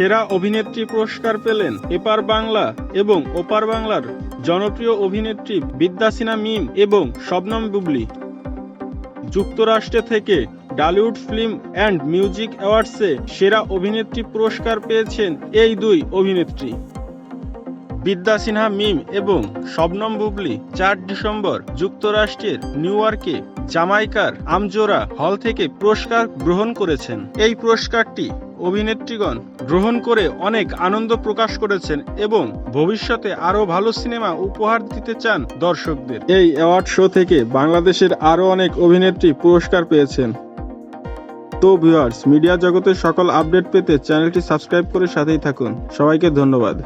সেরা অভিনেত্রী পুরস্কার পেলেন এপার বাংলা এবং ওপার বাংলার জনপ্রিয় অভিনেত্রী বিদ্যা সিনহা মিম এবং শবনম বুবলি। যুক্তরাষ্ট্র থেকে ডালিউড ফিল্ম অ্যান্ড মিউজিক অ্যাওয়ার্ডসে সেরা অভিনেত্রী পুরস্কার পেয়েছেন এই দুই অভিনেত্রী। বিদ্যা সিনহা মিম এবং শবনম বুবলি চার ডিসেম্বর যুক্তরাষ্ট্রের নিউ ইয়র্কে জামাইকার আমজোরা হল থেকে পুরস্কার গ্রহণ করেছেন। এই পুরস্কারটি অভিনেত্রীগণ গ্রহণ করে অনেক আনন্দ প্রকাশ করেছেন এবং ভবিষ্যতে আরও ভালো সিনেমা উপহার দিতে চান দর্শকদের। এই অ্যাওয়ার্ড শো থেকে বাংলাদেশের আরও অনেক অভিনেত্রী পুরস্কার পেয়েছেন। তো ভিউয়ার্স, মিডিয়া জগতের সকল আপডেট পেতে চ্যানেলটি সাবস্ক্রাইব করে সাথেই থাকুন। সবাইকে ধন্যবাদ।